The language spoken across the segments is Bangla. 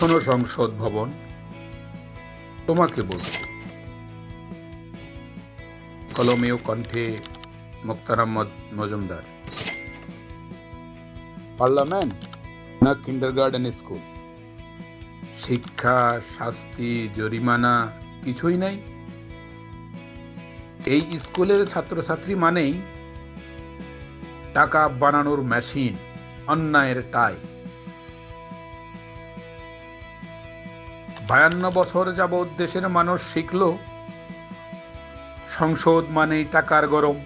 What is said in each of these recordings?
শোনো সংসদ ভবন? তোমাকে বলছি। কলমেও কণ্ঠে মুক্তার আহমদ মজুমদার। পার্লামেন্ট না কিন্ডার গার্ডেন স্কুল? শিক্ষা, শাস্তি, জরিমানা কিছুই নাই। এই স্কুলের ছাত্রছাত্রী মানেই টাকা বানানোর মেশিন, অন্যায়ের টাই। বায়ান্ন বছর যাবৎ দেশের মানুষ শিখল, সংসদ মানেই টাকার গরম।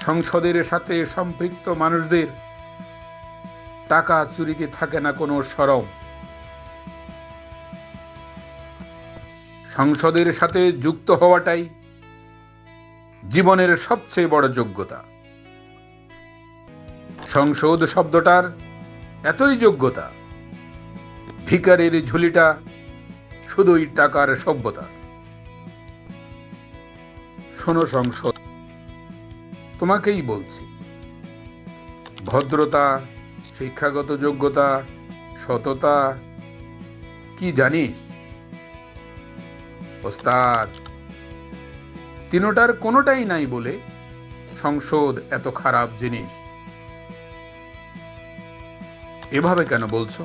সংসদের সাথে সম্পৃক্ত মানুষদের টাকা চুরিতে থাকে না কোনো সরম। সংসদের সাথে যুক্ত হওয়াটাই জীবনের সবচেয়ে বড় যোগ্যতা। সংসদ শব্দটার এতই যোগ্যতা ভিকারের ঝুলিটা শুধুই টাকার সভ্যতা। শোনো সংসদ, তোমাকেই বলছি, ভদ্রতা, শিক্ষাগত যোগ্যতা, সততা, কি জানিস? ওস্তাদ, তিনোটার কোনোটাই নাই বলে সংসদ এত খারাপ জিনিস। এভাবে কেন বলছো?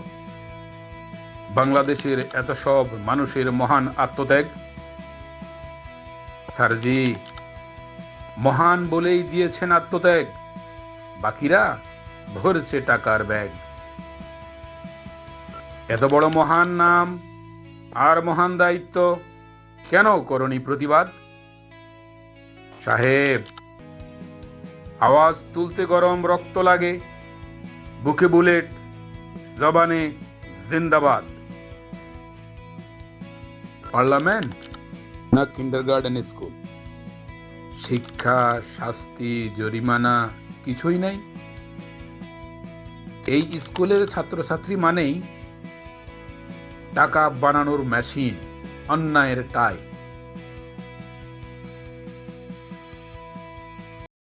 বাংলাদেশের এত সব মানুষের মহান আত্মত্যাগ? স্যারজি, মহান বলেই দিয়েছেন আত্মত্যাগ। বাকিরা ভরছে টাকার ব্যাগ। এত বড় মহান নাম আর মহান দায়িত্ব কেন করনি প্রতিবাদ? সাহেব, আওয়াজ তুলতে গরম রক্ত লাগে, বুকে বুলেট, জবানে জিন্দাবাদ। পার্লামেন্ট? না কিন্ডারগার্ডেন স্কুল শিক্ষা শাস্তি জরিমানা কিছুই নাই। এই স্কুলের ছাত্রছাত্রী মানেই টাকা বানানোর মেশিন অন্যায়ের টাই